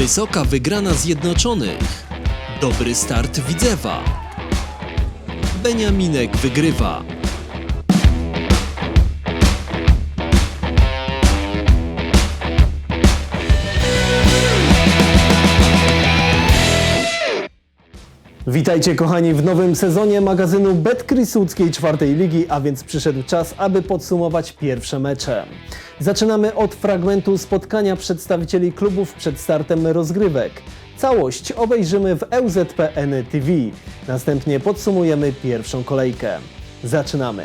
Wysoka wygrana Zjednoczonych. Dobry start Widzewa. Beniaminek wygrywa. Witajcie kochani w nowym sezonie magazynu Bet Łódzkiej czwartej ligi, a więc przyszedł czas, aby podsumować pierwsze mecze. Zaczynamy od fragmentu spotkania przedstawicieli klubów przed startem rozgrywek. Całość obejrzymy w EUZPN TV. Następnie podsumujemy pierwszą kolejkę. Zaczynamy.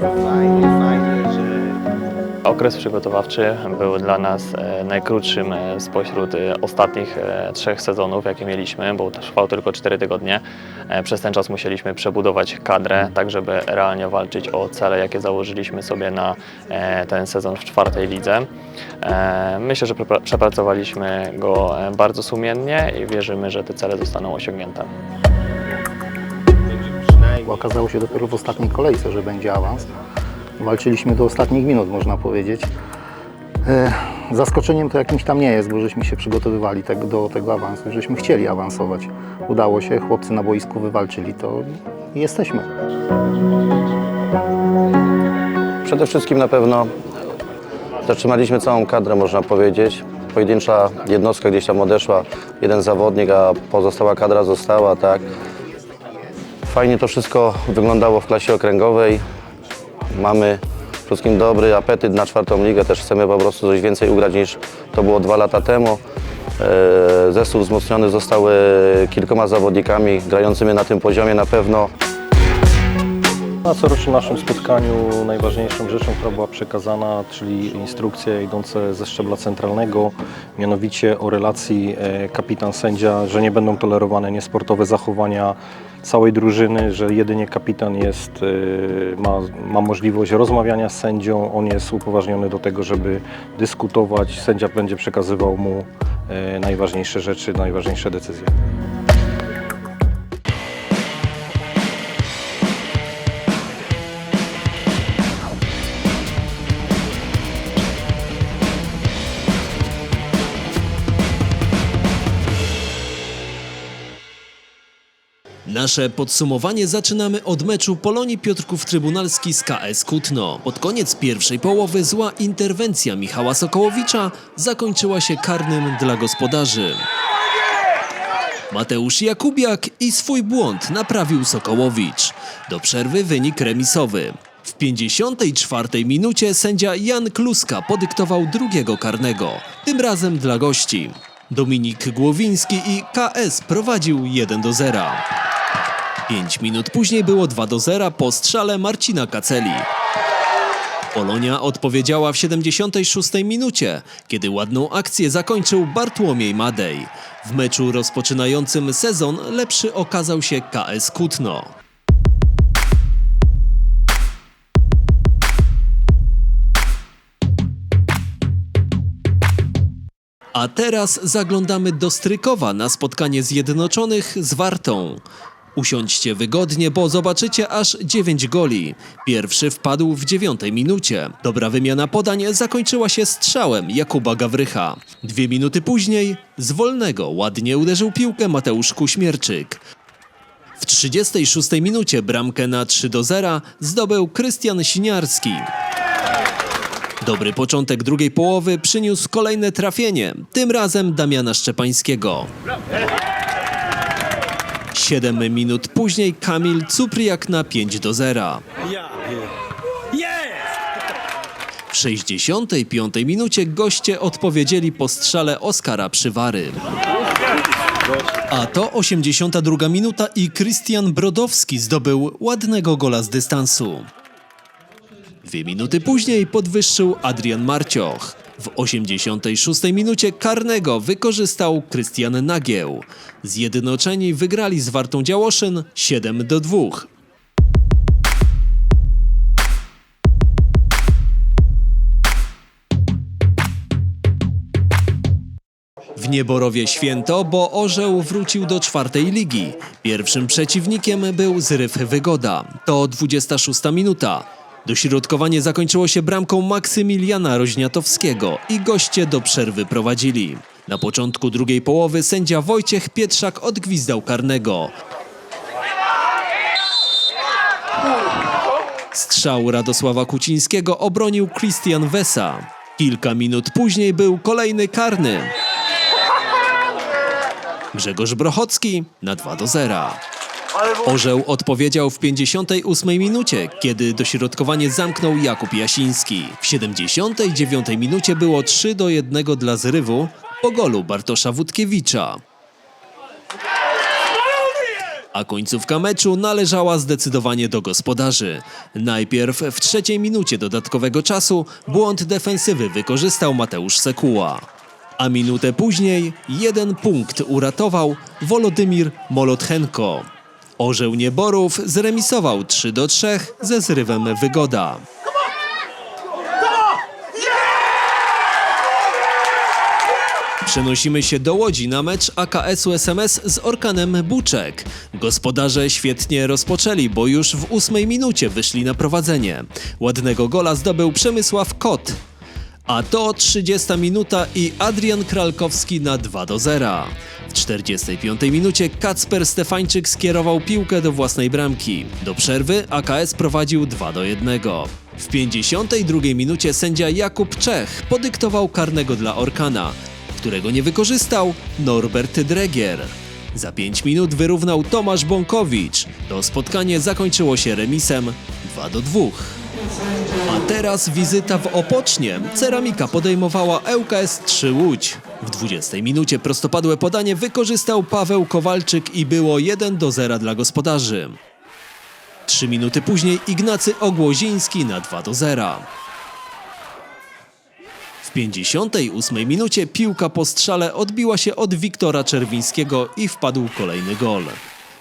Fajnie, fajnie, Okres przygotowawczy był dla nas e, najkrótszym e, spośród e, ostatnich trzech sezonów, jakie mieliśmy, bo trwał tylko 4 tygodnie. Przez ten czas musieliśmy przebudować kadrę, tak żeby realnie walczyć o cele, jakie założyliśmy sobie na ten sezon w czwartej lidze. Myślę, że przepracowaliśmy go bardzo sumiennie i wierzymy, że te cele zostaną osiągnięte. okazało się dopiero w ostatniej kolejce, że będzie awans. Walczyliśmy do ostatnich minut, można powiedzieć. E, Zaskoczeniem to jakimś tam nie jest, bo żeśmy się przygotowywali tak, do tego awansu, żeśmy chcieli awansować. Udało się, chłopcy na boisku wywalczyli to jesteśmy. Przede wszystkim na pewno zatrzymaliśmy całą kadrę, można powiedzieć. Pojedyncza jednostka gdzieś tam odeszła, jeden zawodnik, a pozostała kadra została, tak. Fajnie to wszystko wyglądało w klasie okręgowej. Mamy przede wszystkim dobry apetyt na czwartą ligę, też chcemy po prostu coś więcej ugrać niż to było dwa lata temu. E, Zespół wzmocniony został e, kilkoma zawodnikami grającymi na tym poziomie na pewno. Na corocznym naszym spotkaniu najważniejszą rzeczą, która była przekazana, czyli instrukcje idące ze szczebla centralnego, mianowicie o relacji e, kapitan-sędzia, że nie będą tolerowane niesportowe zachowania całej drużyny, że jedynie kapitan jest, e, ma, ma możliwość rozmawiania z sędzią, on jest upoważniony do tego, żeby dyskutować, sędzia będzie przekazywał mu e, najważniejsze rzeczy, najważniejsze decyzje. Nasze podsumowanie zaczynamy od meczu Polonii Piotrków Trybunalski z KS Kutno. Pod koniec pierwszej połowy zła interwencja Michała Sokołowicza zakończyła się karnym dla gospodarzy. Mateusz Jakubiak i swój błąd naprawił Sokołowicz. Do przerwy wynik remisowy. W 54 minucie sędzia Jan Kluska podyktował drugiego karnego, tym razem dla gości. Dominik Głowiński i KS prowadził 1 do 0. 5 minut później było 2 do 0 po strzale Marcina Kaceli. Polonia odpowiedziała w 76 minucie, kiedy ładną akcję zakończył Bartłomiej Madej. W meczu rozpoczynającym sezon lepszy okazał się KS Kutno. A teraz zaglądamy do Strykowa na spotkanie Zjednoczonych z Wartą. Usiądźcie wygodnie, bo zobaczycie aż 9 goli. Pierwszy wpadł w dziewiątej minucie. Dobra wymiana podań zakończyła się strzałem Jakuba Gawrycha. Dwie minuty później z wolnego ładnie uderzył piłkę Mateusz Kuśmierczyk. W 36 minucie bramkę na 3 do 0 zdobył Krystian Siniarski. Dobry początek drugiej połowy przyniósł kolejne trafienie, tym razem Damiana Szczepańskiego. Siedem minut później Kamil Cupriak na 5 do 0. W 65 minucie goście odpowiedzieli po strzale Oskara Przywary. A to 82 minuta i Krystian Brodowski zdobył ładnego gola z dystansu. Dwie minuty później podwyższył Adrian Marcioch. W 86 minucie karnego wykorzystał Krystian Nagieł. Zjednoczeni wygrali z Wartą Działoszyn 7 do 2. W Nieborowie święto, bo Orzeł wrócił do czwartej ligi. Pierwszym przeciwnikiem był Zryw Wygoda. To 26 minuta. Dośrodkowanie zakończyło się bramką Maksymiliana Roźniatowskiego i goście do przerwy prowadzili. Na początku drugiej połowy sędzia Wojciech Pietrzak odgwizdał karnego. Strzał Radosława Kucińskiego obronił Christian Wesa. Kilka minut później był kolejny karny. Grzegorz Brochocki na 2 do 0. Orzeł odpowiedział w 58 minucie, kiedy dośrodkowanie zamknął Jakub Jasiński. W 79 minucie było 3 do 1 dla zrywu po golu Bartosza Wódkiewicza. A końcówka meczu należała zdecydowanie do gospodarzy. Najpierw w trzeciej minucie dodatkowego czasu błąd defensywy wykorzystał Mateusz Sekuła. A minutę później jeden punkt uratował Wolodymir Molotchenko. Orzeł Nieborów zremisował 3 do 3 ze zrywem Wygoda. Przenosimy się do Łodzi na mecz AKS-u SMS z Orkanem Buczek. Gospodarze świetnie rozpoczęli, bo już w ósmej minucie wyszli na prowadzenie. Ładnego gola zdobył Przemysław Kot. A to 30 minuta i Adrian Kralkowski na 2 do 0. W 45 minucie Kacper Stefańczyk skierował piłkę do własnej bramki. Do przerwy AKS prowadził 2 do 1. W 52 minucie sędzia Jakub Czech podyktował karnego dla Orkana, którego nie wykorzystał Norbert Dregier. Za 5 minut wyrównał Tomasz Bąkowicz. To spotkanie zakończyło się remisem 2 do 2. A teraz wizyta w Opocznie. Ceramika podejmowała ŁKS 3 Łódź. W 20 minucie prostopadłe podanie wykorzystał Paweł Kowalczyk i było 1 do 0 dla gospodarzy. Trzy minuty później Ignacy Ogłoziński na 2 do 0. W 58 minucie piłka po strzale odbiła się od Wiktora Czerwińskiego i wpadł kolejny gol.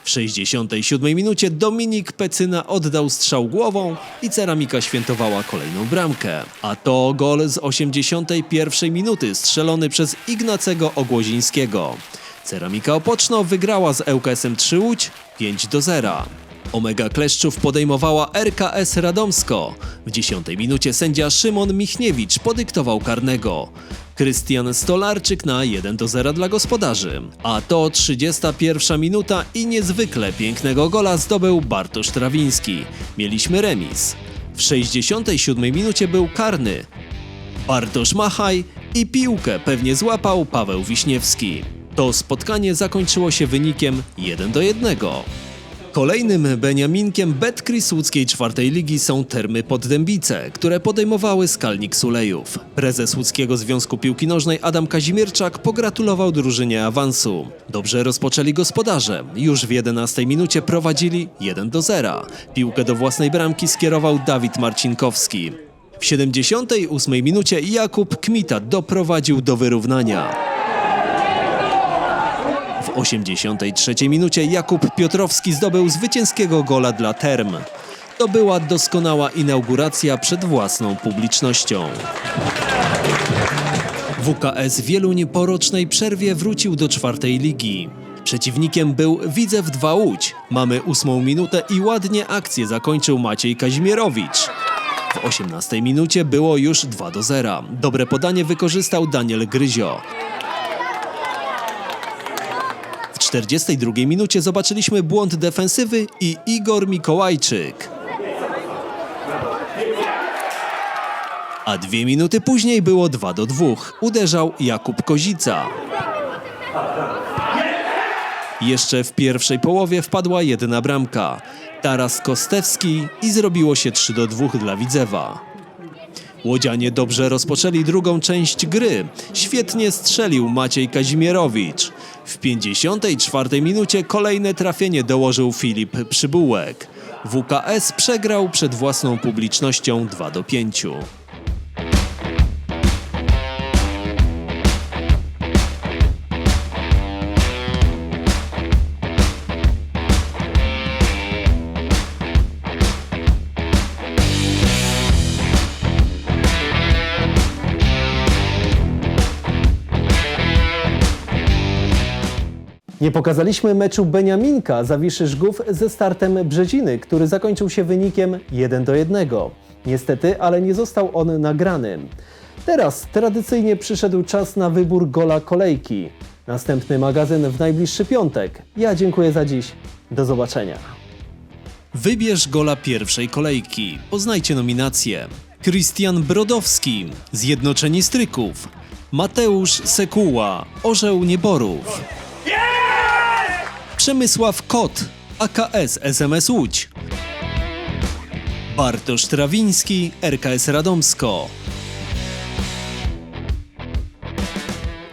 W 67 minucie Dominik Pecyna oddał strzał głową i Ceramika świętowała kolejną bramkę. A to gol z 81 minuty strzelony przez Ignacego Ogłozińskiego. Ceramika Opoczno wygrała z ŁKS-em 3 Łódź 5 do 0. Omega Kleszczów podejmowała RKS Radomsko. W 10 minucie sędzia Szymon Michniewicz podyktował karnego. Krystian Stolarczyk na 1 do 0 dla gospodarzy. A to 31 minuta i niezwykle pięknego gola zdobył Bartosz Trawiński. Mieliśmy remis. W 67 minucie był karny. Bartosz Machaj i piłkę pewnie złapał Paweł Wiśniewski. To spotkanie zakończyło się wynikiem 1 do 1. Kolejnym Beniaminkiem Betkris łódzkiej czwartej ligi są Termy Poddębice, które podejmowały Skalnik Sulejów. Prezes Łódzkiego Związku Piłki Nożnej Adam Kazimierczak pogratulował drużynie awansu. Dobrze rozpoczęli gospodarze. Już w 11 minucie prowadzili 1 do 0. Piłkę do własnej bramki skierował Dawid Marcinkowski. W 78 minucie Jakub Kmita doprowadził do wyrównania. W 83 minucie Jakub Piotrowski zdobył zwycięskiego gola dla Term. To była doskonała inauguracja przed własną publicznością. WKS Wieluń po rocznej przerwie wrócił do czwartej ligi. Przeciwnikiem był Widzew 2 Łódź. Mamy ósmą minutę i ładnie akcję zakończył Maciej Kazimierowicz. W 18 minucie było już 2 do 0. Dobre podanie wykorzystał Daniel Gryzio. W 42 minucie zobaczyliśmy błąd defensywy i Igor Mikołajczyk. A dwie minuty później było 2 do 2. Uderzał Jakub Kozica. Jeszcze w pierwszej połowie wpadła jedna bramka. Taras Kostewski i zrobiło się 3 do 2 dla Widzewa. Łodzianie dobrze rozpoczęli drugą część gry. Świetnie strzelił Maciej Kazimierowicz. W 54 minucie kolejne trafienie dołożył Filip Przybułek. WKS przegrał przed własną publicznością 2 do 5. Nie pokazaliśmy meczu Beniaminka Zawiszy Żgów ze startem Brzeziny, który zakończył się wynikiem 1 do 1. Niestety, ale nie został on nagrany. Teraz tradycyjnie przyszedł czas na wybór gola kolejki. Następny magazyn w najbliższy piątek. Ja dziękuję za dziś. Do zobaczenia. Wybierz gola pierwszej kolejki. Poznajcie nominacje. Krystian Brodowski, Zjednoczeni Stryków. Mateusz Sekuła, Orzeł Nieborów. Przemysław Kot, AKS SMS Łódź. Bartosz Trawiński, RKS Radomsko.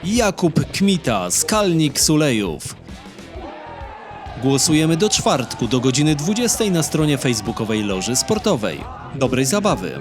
Jakub Kmita, Skalnik Sulejów. Głosujemy do czwartku do godziny 20 na stronie facebookowej Loży Sportowej. Dobrej zabawy!